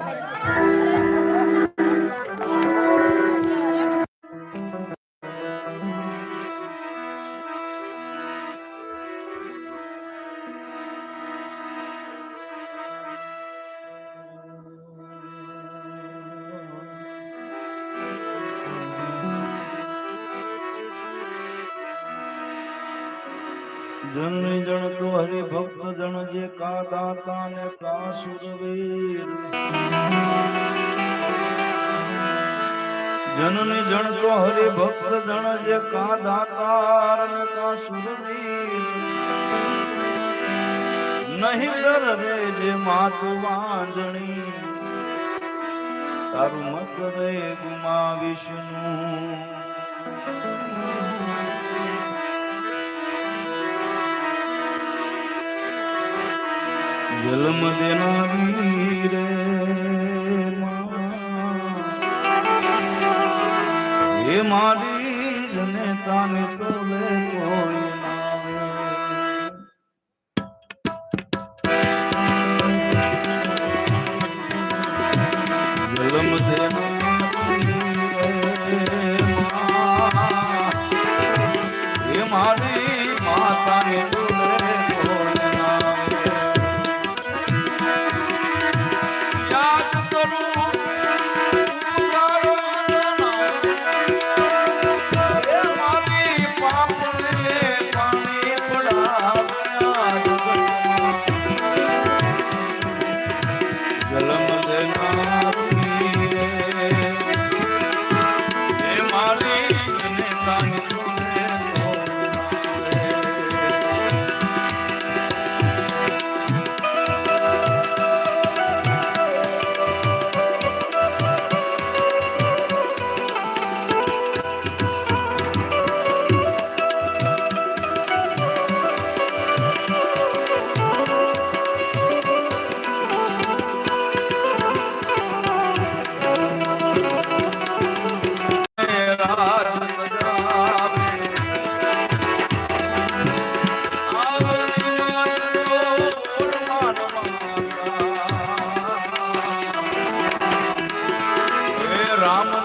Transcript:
જન જણ તો હરિભક્ત જણ જે કા દાતા ને કા સુરવીર જનની જણ તો હરિભક્ત જણ જે કા દાતાર ને કા સુરવીર નહીં દર રે જે માતુ વાંજણી તારું મત રે ગુમા વિષ્ણુ જલમ દેના રે માં. એ મારી જનતાને કરે કોઈ ના Rama.